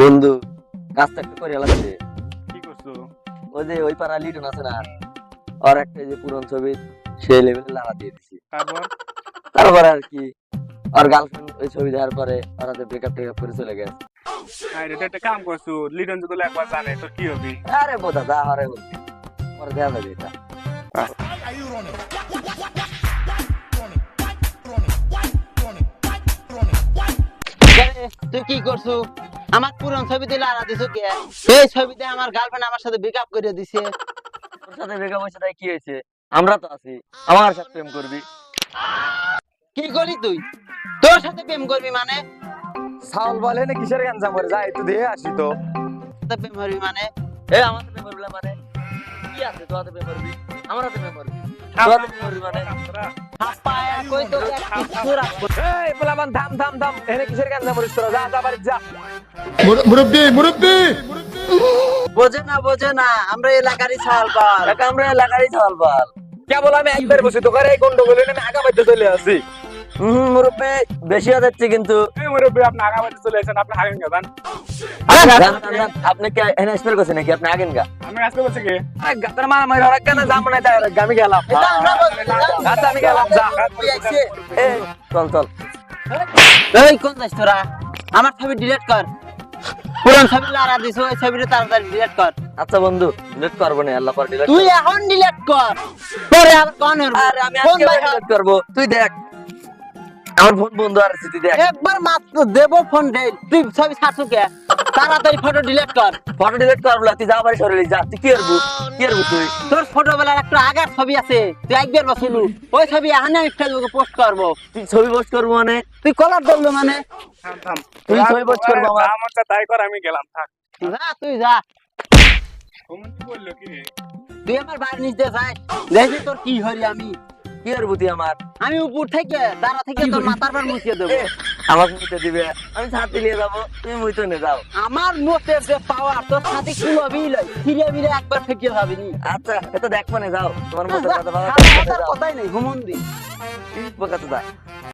বন্ধু কাজটা একটু করে লাগছে কি করছ? ওই যে ওই পাড়া লিটন আছে না? আর একটা যে পুরন ছবি সেই লেভেলে লাড়া দিয়ে দিছি। তারপর? তারপরে আর কি আর গার্লফ্রেন্ড ওই ছবি দেওয়ার পরে ওরা তো ব্রেকআপ টেকআপ করে চলে গেছে। আরে এটা একটা কাম করছ লিটন যদি একবার জানে তোর কি হবে? আরে বোধা যা হরে বলছি পরে দেওয়া যাবে এটা। তুই কি করছু? আমার পুরন ছবিতে লারা দিছো কে? এই ছবিতে আমার গার্লফ্রেন্ড আমার সাথে ব্রেকআপ করে দিছে। তোর সাথে ব্রেকআপ হয়েছে তাই কি হয়েছে? আমরা তো আছি। আমার সাথে প্রেম করবি। কি করলি তুই? তোর সাথে প্রেম করবি মানে? সাউল বলে না কিসের গান জামর যা একটু দিয়ে আসি তো। সাথে প্রেম করবি মানে? এ আমার সাথে প্রেম করবি মানে? কি আছে তোর সাথে প্রেম করবি? আমার সাথে প্রেম করবি? এই থাম থাম থাম। এনে কিসের গান জামর তোরা? যা যা বাড়ি যা। মুরব্বী মুরব্বী! বোঝে না বোঝে না আমরা এলাকারই আমরা এলাকারই কেবল আমি একবার বসে এই গন্ডগোল আমি আগা বাইতে চলে আসি। হুম মুরব্বী বেশি হয়ে যাচ্ছে কিন্তু। মুরব্বী আপনি আগা চলে এসেছেন আপনি হাগেন আপনি কি এনে স্পেল করছেন নাকি? আপনি আগেন গা। আমি আজকে বলছি কি? গাতার মা মাইর আর কেন জাম না তাই আমি গেলাম। আচ্ছা আমি গেলাম যা চল চল। এই কোন যাস তোরা? আমার ছবি ডিলিট কর। পুরন ছবি লারা দিছ ওই ছবিটা তাড়াতাড়ি ডিলিট কর। আচ্ছা বন্ধু ডিলিট করব না আল্লাহ পর ডিলিট তুই এখন ডিলিট কর। পরে আর কোন আরে আমি ফোন আজকে ডিলিট করব। তুই দেখ আমার ফোন বন্ধ আর আছে, দেখ। একবার মাত্র দেবো ফোন দে তুই ছবি ছাড়ছু কে তাড়াতাড়ি ফটো ডিলিট কর। ফটো ডিলিট করব না, তুই যা পারিস সরে যা। তুই কি করব? কি করব তুই? তোর ছোটবেলার একটা আগের ছবি আছে। তুই একবার বসিলু ওই ছবি এখানে আমি ফেসবুকে পোস্ট করব। তুই ছবি পোস্ট করব মানে? তুই কলার ধরলো মানে? থাম থাম। তুই ছবি post করব আমার। আমার তাই কর আমি গেলাম থাক। যা তুই যা। তুমি কি বলল কি? তুই আমার বাড়ি নিচে যাই দেখি তোর কি হরি আমি। কি বুদ্ধি আমার? আমি উপর থেকে দাঁড়া থেকে তোর মাথার পর মুছিয়ে দেবো। আমাকে মুইতে দিবে। আমি ছাতি নিয়ে যাব তুমি মুইতে নিয়ে যাও। আমার মতে যে পাওয়ার তোর কি হবি লই ফিরে ফিরে একবার ফেকিয়ে ভাবিনি। আচ্ছা এটা দেখব না যাও। তোমার মতে কথা ভালো কথাই নেই কথা যা